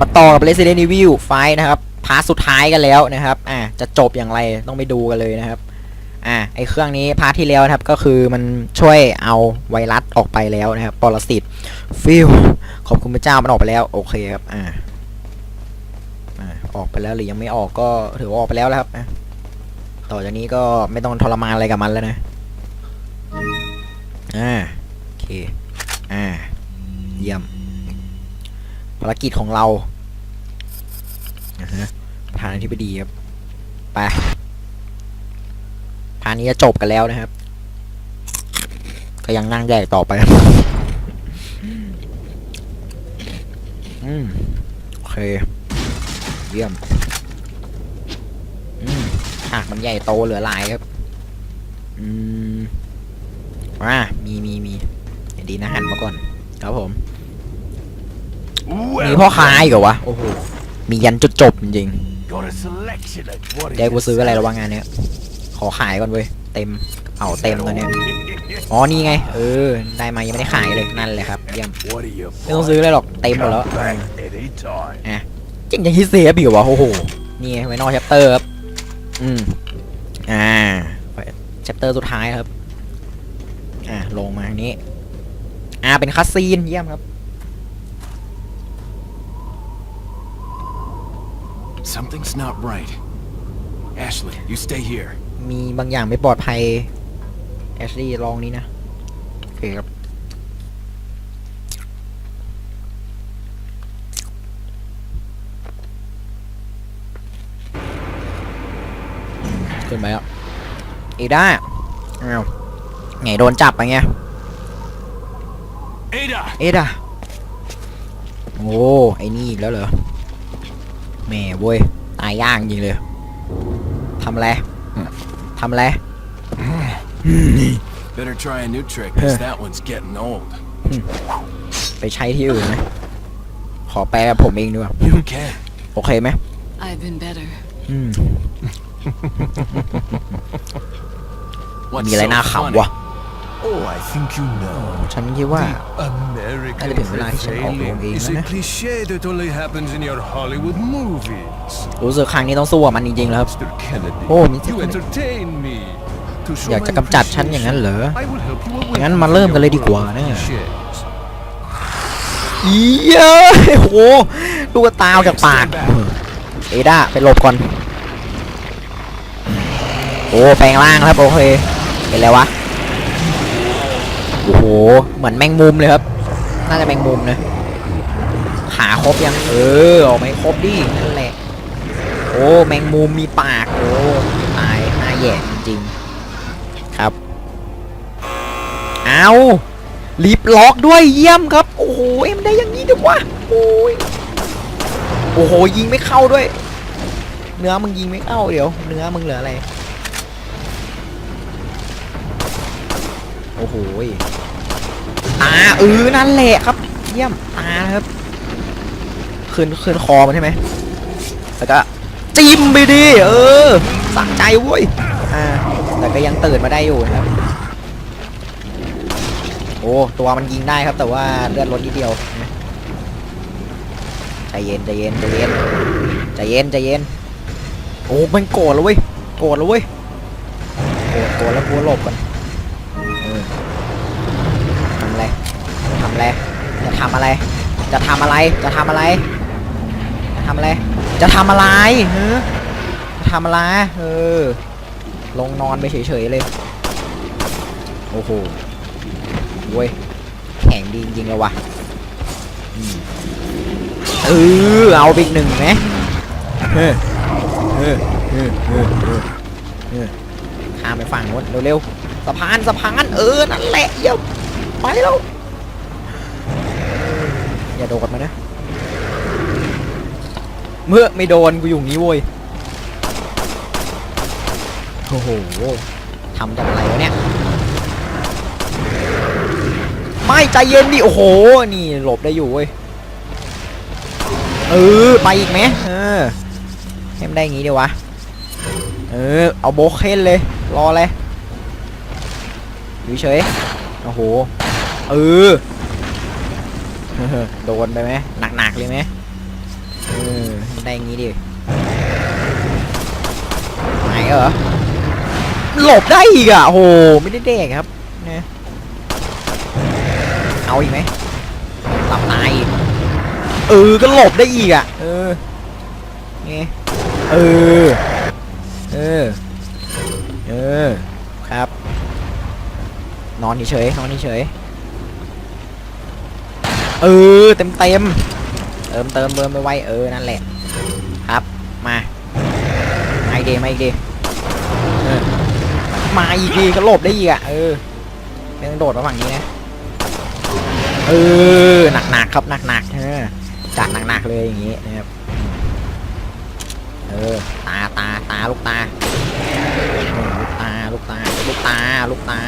มาต่อกับ Resident Evil 5นะครับพาร์ทสุดท้ายกันแล้วนะครับ อ่าจะจบอย่างไรต้องไปดูกันเลยนะครับ อ่าไอเครื่องนี้พาร์ทที่แล้วนะครับ ก็คือมันช่วยเอาไวรัสออกไปแล้วนะครับปรสิตฟิวขอบคุณพระเจ้ามันออกไปแล้ว โอเคครับ อ่าอ่าออกไปแล้วหรือยังไม่ออกก็ถือว่าออกไปแล้วแล้วครับต่อจากนี้ก็ไม่ต้องทรมานอะไรกับมันแล้วนะ อ่า โอเค อ่า เยี่ยมารกิจของเราอ่าฮะทางที่ไปดีครับ ไปพาร์ทนี้จะจบกันแล้วนะครับ ก็ยังนั่งแยกต่อไปอืมโอเค เยี่ยมอืมฉากมันใหญ่โตเหลือหลายครับ อืมอ่ามีมีมีดีนะหันมาก่อน ครับผม มีพ่อค้าอีกเหรอวะ โอ้โห มียันจุดจบจริง Got a selection of what ๆเดี๋ยวกูซื้ออะไรระวังงานเนี้ย ขอขายก่อนเว้ย เต็ม เอาเต็มตัวเนี้ย อ๋อ นี่ไง เออ ได้มายังไม่ได้ขายเลย นั่นเลยครับเยี่ยม What are you ไม่ต้องซื้อเลยหรอก เต็มหมดแล้ว Come back anytime. จริงยังฮิตเซฟอีกเหรอวะโอ้โห นี่ไงไว้นอกแชปเตอร์ครับ อืม อ่าแชปเตอร์สุดท้ายครับ อ่าลงมาทางนี้ อ่า เป็นคัสซีน เยี่ยมครับ Something's not right. Ashley, you stay here. มีบางอย่างไม่ปลอดภัยแอชลี่ลองนี้นะ โอเคครับ ขึ้นไปแล้วเอด้าอ้าวไงโดนจับไปไง Ada! เอ็ดอะโอ้ไอ้นี่อีกแล้วเหรอ แหม่เว้ย ตายย่างจริงเลย ทำอะไรทำอะไร Better try a new trick, because that one's getting old. ไปใช้ที่อื่นนะขอแปลแบบผมเองดีกว่า You can. โอเคไหม I've been better. อืม What's มีอะไร so น่า funny? ขำวะ Oh, I think you know. ฉันคิดว่า American Alle begynner å lære seg alt om failing gamene. is a cliché that only happens in your Hollywood movies. รู้สึกครั้งนี้ต้องสู้กับมันจริงๆแล้วครับ Mr. Kennedy, Oh, Mr. you Kennedy. entertain me. To show อยากจะ my กำจัดฉันอย่างนั้นเหรอ appreciation, I will help you away งั้น from มาเริ่มกันเลย your ดีกว่า world นะ cliches. อีเย้ยโหลูกตาออกจากปาก เอด้าไปหลบก่อน โอ้แปลงร่างครับโอเคเห็นแล้ววะ โอ้โห เหมือนแมงมุมเลยครับ น่าจะแมงมุมนะขาครบยัง เออ ออกไม่ครบดิ นั่นแหละ โอ้ แมงมุมมีปาก โอ้ตายหน้าแย่จริงๆ ครับ เอาลิฟล็อกด้วยเยี่ยมครับ โอ้โห เอ็มได้อย่างนี้ด้วยวะโอ้ย โอ้โห ยิงไม่เข้าด้วย เนื้อมึงยิงไม่เข้าเดี๋ยว เนื้อมึงเหลืออะไร อ้โหยตาเออนั่นแหละครับ เยี่ยมตาครับคืนคืนคอมันใช่ไหมแล้วก็จิ้มไปดิเออสะใจเว้ยอ่าแต่ก็ยังตื่นมาได้อยู่นะครับโอ้ตัวมันยิงได้ครับแต่ว่าเลือดลดนิดเดียวนะใจเย็นใจเย็นใจเย็นใจเย็นใจเย็นโอ้มันโกรธแล้วเว้ยโกรธแล้วเว้ยโกรธโกรธแล้วกลัวหลบกันำอะไร จะทำอะไร จะทำอะไร จะทำอะไร จะทำอะไร จะทำอะไรเออจะทำอะไรเออ ลงนอนไปเฉยๆเลย โอ้โหเว้ย แข่งดีจริงๆเลยวะอืมเออเอาไปอีกหนึ่งไหมเฮ้ยเฮ้ยเฮ้ยเฮ้ยเฮ้ยข้ามไปฝั่งนู้นเร็วๆสะพานสะพานเออนั่นแหละเยี่ยมไปแล้ว อย่าโดดมานะ เมื่อไม่โดนกูอยู่งี้โว้ยโอ้โหทำจากอะไรวะเนี่ย ไม่ใจเย็นดิ โอ้โห นี่หลบได้อยู่เว้ย เออ ไปอีกไหมเออให้มได้งี้ดีวะ เออ เอาโบกเคนเลย รอเลยอยู่เฉย โอ้โห เออ โดนไปไหมหนักๆเลยไหมได้อย่างงี้ดิไหนเหรอหลบได้อีกอะโหไม่ได้เด็กครับนะเอาอีกไหมหลับตายอีกเออก็หลบได้อีกอะเออไงเออเออเออครับ นอนเฉยๆนอนเฉย เออเต็มเต็มเติมเติมเติมไปไว้เออนั่นแหละ ครับมามาอีกดีมาอีกดีเออมาอีกดีก็หลบได้อีกอะเออไม่ต้องโดดมาฝั่งนี้นะเออหนักๆครับหนักๆเออจัดหนักๆเลยอย่างงี้นะครับเออตาตาตาลูกตาลูกตาลูกตาลูกตาลูกตา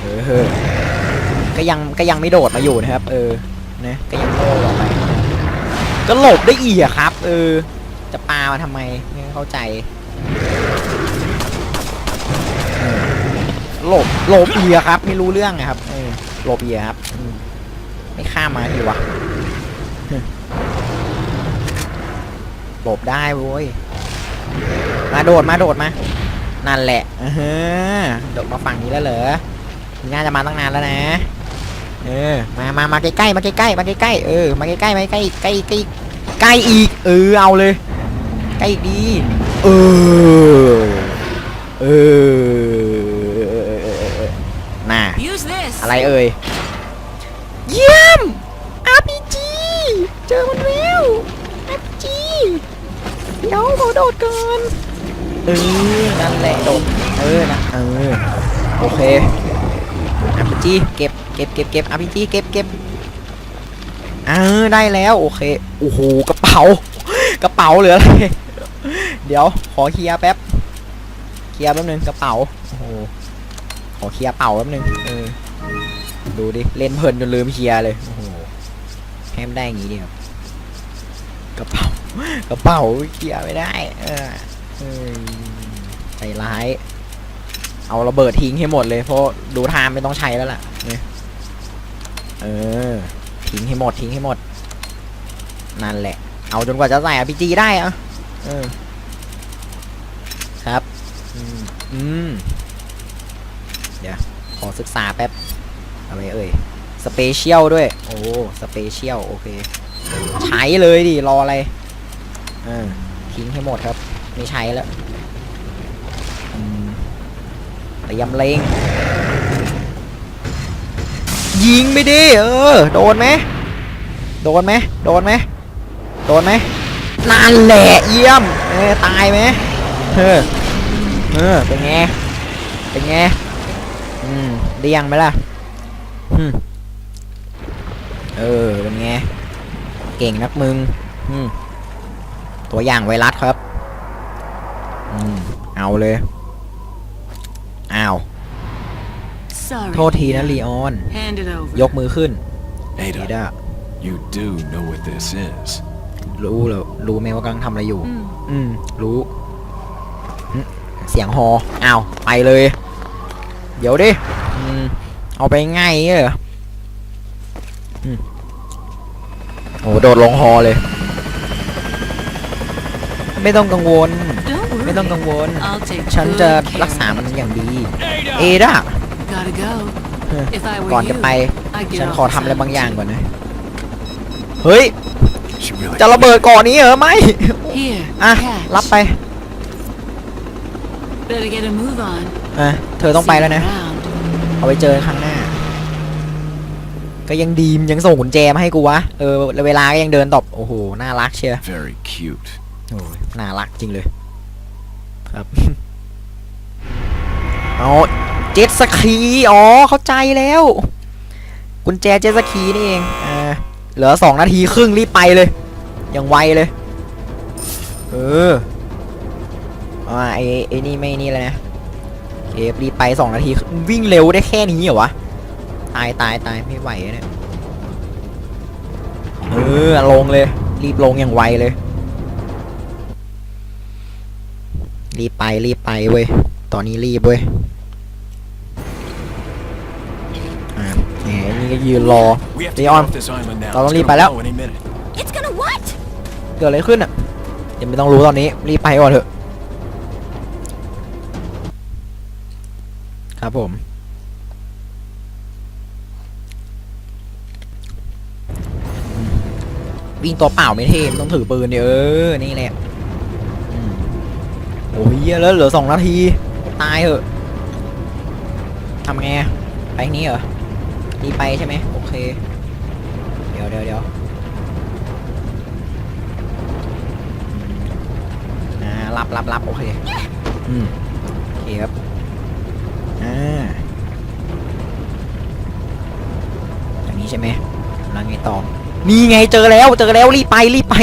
เออ ก็ยังก็ยังไม่โดดมาอยู่นะครับ เออนะก็ยังโง่ออกไปก็หลบได้อีกครับ เออ จะปามาทำไมไม่เข้าใจหลบหลบอีอะครับ ไม่รู้เรื่องอะครับเออหลบอีอะครับไม่ข้ามมาทีวะหลบได้โว้ยมาโดดมาโดดมานั่นแหละอือฮะโดดมาฝั่งนี้แล้วเหรอน่าจะมาตั้งนานแล้วนะ เออมามามาใกล้ๆมาใกล้ๆมาใกล้ๆเออมาใกล้ๆมาใกล้ๆใกล้ใกล้ใกล้อีก เออเอาเลยใกล้ดีเออเออน่า Use this. อะไรเอ่ยเยี่ยม RPG เจอมันแล้ว RPG เดี๋ยวขอโดดก่อนเออนั่นแหละโดดเออนะเออโอเค RPG เก็บ ก็บเก็บเก็บ RPG เก็บเก็บเออได้แล้วโอเคโอ้โหกระเป๋ากระเป๋าเหลืออะไรเดี๋ยวขอเคลียร์แป๊บเคลียร์แป๊บนึงกระเป๋าโอ้โหขอเคลียร์เป๋าแป๊บนึงเออดูดิเล่นเพลินจนลืมเคลียร์เลยโอ้โหแฮมได้อย่างงี้เดียวกระเป๋ากระเป๋าเคลียร์ไม่ได้ เออเออใจร้าย เอาระเบิดทิ้งให้หมดเลยเพราะดูทางไม่ต้องใช้แล้วล่ะเนี่ย เออ ทิ้งให้หมดทิ้งให้หมด นั่นแหละ เอาจนกว่าจะใส่อพีจีได้อะเออ ครับ อืมอืมเดี๋ยว ขอศึกษาแป๊บ อะไรเอ่ย สเปเชียลด้วย โอ้ สเปเชียล โอเค ใช้เลยดิ รออะไร เออ ทิ้งให้หมดครับ ไม่ใช้แล้วอืมเตรียมเลง ยิงไปดิเออ โดนไหมโดนไหมโดนไหมโดนไหมนั่นแหละเยี่ยมเออตายไหมเออเออเป็นไงเป็นไงอืมเรียงไหมล่ะอืมเออเป็นไงเก่งนักมึงอืมตัวอย่างไวรัสครับอืมเอาเลยอ้าว Sorry. โทษทีนะลีออน Hand it over. ยกมือขึ้นเอ Ada, ด้า you do know what this is. รู้เหรอรู้ไหมว่ากำลังทำอะไรอยู่ Mm. อืม รู้หึเสียงฮออ้าว ไปเลย เดี๋ยวดิอืมเอาไปง่ายเหรออืมโอ้โดดลงฮอเลย ไม่ต้องกังวล Don't worry. ไม่ต้องกังวล I'll take ฉันจะ good care รักษามัน of อย่างดี Ada! เอด้า it. Gotta go. เออ If I were ก่อน you, จะไป I'd get ฉัน off ขอ this ทำอะไรบาง island อย่างก่ too. อนนะ เฮ้ย She really จะระเบิดก่อนนี้เหรอไม่ Here. อะ catch. รับไป Better get a move on. อะเธอต้องไป See you แล้วนะ around. เอาไปเจอข้างหน้า ก็ยังดีมยังส่งกุญแจมาให้กูวะ เออแล้วเวลาก็ยังเดินตอบ โอ้โห น่ารักเชียว very cute. โอ้ยน่ารักจริงเลย ครับ เอา เจ็ตสกีอ๋อเข้าใจแล้ว กุญแจเจ็ตสกีนี่เองอ่าเหลือสองนาทีครึ่งรีบไปเลยยังไวเลย เอออ่าไอ้ไอ้นี่ไม่นี่เลยนะเคฟรีบไปสองนาทีวิ่งเร็วได้แค่นี้เหรอวะตายตายตายไม่ไหวเนี่ยเออลงเลย รีบลงอย่างไวเลย รีบไปรีบไปเว้ยตอนนี้รีบเว้ย ยืนรอ We have to Stay get on. off this island now. Tao It's đi gonna phải đó. blow any minute. It's gonna what? เกิดอะไรขึ้นอะยังไม่ต้องรู้ตอนนี้ รีบไปก่อนเถอะ ครับผม วิ่งตัวเปล่าไม่เท่มนต้องถือปืนเดี๋ยวเออนี่แหละอืมโอ้ยเหี้ยแล้วเหลือสองนาที ตายเหอะทำไงอะไปทางนี้เหรอ นี่ไปใช่ไหมโอเค เดี๋ยวเดี๋ยวเดี๋ยวอ่ารับรับรับโอเค อืมโอเคครับ อ่าอย่างนี้ใช่ไหมแล้วไงต่อนี่ไงเจอแล้วเจอแล้วรีบไปรีบไป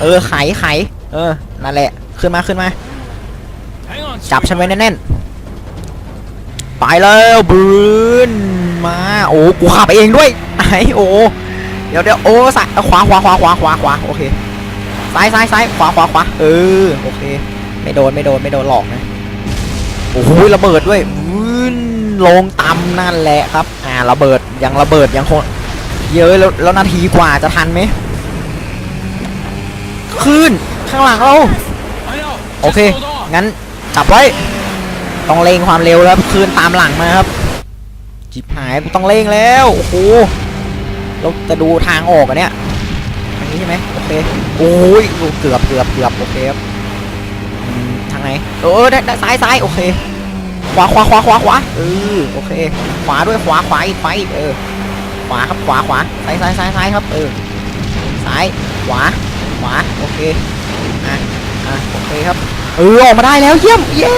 เออไขไขเออ นั่นแหละ ขึ้นมาขึ้นมา จับฉันไว้แน่นๆ ไปแล้วบืน มา โอ้กูขับเองด้วยไอโอเดี๋ยวเดี๋ยวโอ้ซ้ายขวาขวาขวาขวาขวาขวาโอเคซ้ายซ้ายซ้ายขวาขวาขวาเออโอเค ไม่โดนไม่โดนไม่โดนหลอกนะโอ้โหระเบิดด้วยวืนลงต่ำนั่นแหละครับ อ่าระเบิดยังระเบิดยังคงเยอะแล้วแล้วนาทีกว่าจะทันไหมขึ้นข้างหลังเราโอเค งั้นจับไว้ ต้องเร่งความเร็วแล้วคืนตามหลังมาครับ จิบหายต้องเร่งแล้วโอ้โหเราจะดูทางออกอะเนี่ยทางนี้ใช่ไหมโอเคโอ้ยเกือบเกือบเกือบโอเคครับทางไหนเออได้ได้ซ้ายซ้ายโอเค ขวาขวาขวาขวาขวาเออโอเค ขวาด้วยขวาขวาอีกขวาอีกเออขวาครับขวาขวาซ้ายซ้ายซ้ายซ้ายครับเออซ้ายขวาขวาโอเคอะอะโอเคครับเออออกมาได้แล้วเยี่ยมเย้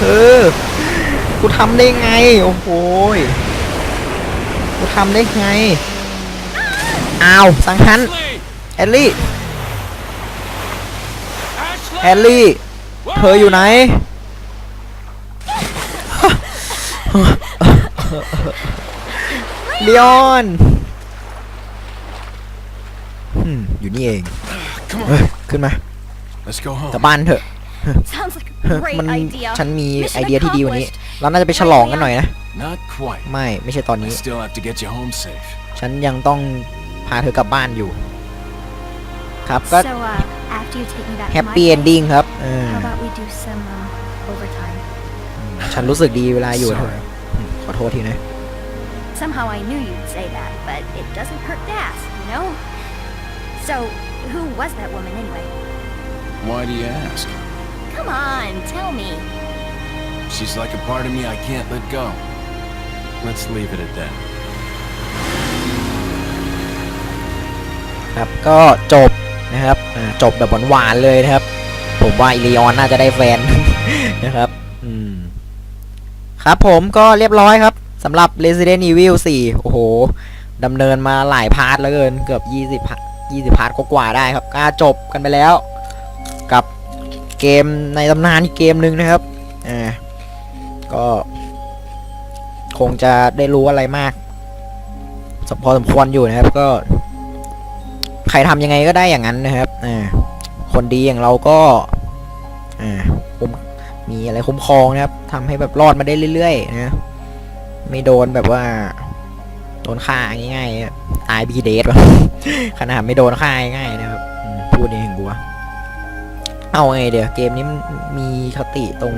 เออ กูทำได้ไง โอ้โหยกูทำได้ไง อ้าว สังหัน Ashley! แอลลี่ Ashley! แอลลี่ เธออยู่ไหน เลออนอืมอยู่นี่เอง Come เฮ้ย on. ขึ้นมา Let's go กลับ home. บ้านเถอะ Sounds like เฮ้ a ย great มัน idea. ฉันมี Mission ไอเดียที่ดีกว่านี้ accomplished. เราน่าจะไปฉลองกันหน่อยนะ Not quite. ไม่ ไม่ใช่ตอน I นี้ still have to get you home safe. ฉันยังต้องพาเธอกลับบ้านอยู่ ครับก็ So, uh, after you take me back แฮ to ป my ปี้เอน place, ดิ้งครับเออ how about we do some um, overtime? ฉันรู้สึกดีเวลาอยู่กับเธอ Sorry. อืมขอโทษทีนะ Somehow I knew you'd say that, but it doesn't hurt to ask, you know? So, who was that woman anyway? Why do you ask? Come on, tell me. She's like a part of me I can't let go. Let's leave it at that. ครับก็จบนะครับอ่าจบแบบหวานๆเลยนะครับ ผมว่าอิเลออนน่าจะได้แฟน นะครับอืมครับผมก็เรียบร้อยครับสำหรับ Resident Evil 4 โอ้โหดำเนินมาหลายพาร์ทแล้วเกิน เกือบ 20พาร์ท20 พาร์ทกว่าๆได้ครับก็จบกันไปแล้ว กับเกมในตำนานอีกเกมหนึ่งนะครับอ่า ก็ คงจะได้รู้อะไรมากสพอสมควรอยู่นะครับ ก็ ใครทำยังไงก็ได้อย่างนั้นนะครับอ่าคนดีอย่างเราก็อ่ามมีอะไรคุ้มครองนะครับทำให้แบบรอดมาได้เรื่อยๆนะไม่โดนแบบว่า โดนฆ่าง่ายๆตายบีเดสขนาดไม่โดนฆ่าง่ายๆนะครับ เอาไงเดี๋ยวเกมนี้มีคติตรง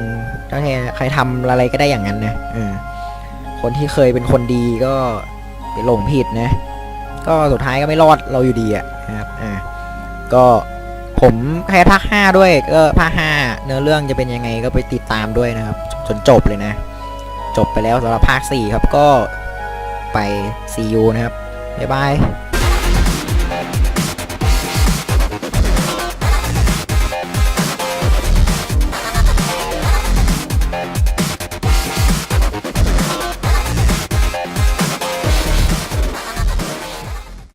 ถ้าใครใครทำอะไรก็ได้อย่างนั้นนะเออคนที่เคยเป็นคนดีก็ไปหลงผิดนะ ก็สุดท้ายก็ไม่รอดเราอยู่ดีอะนะครับอ่าก็ผมแค่ภาคห้าด้วยก็ภาคห้าเนื้อเรื่องจะเป็นยังไงก็ไปติดตามด้วยนะครับจนจบเลยนะ จบไปแล้วสำหรับภาคสี่ครับก็ไป see you นะครับบ๊ายบาย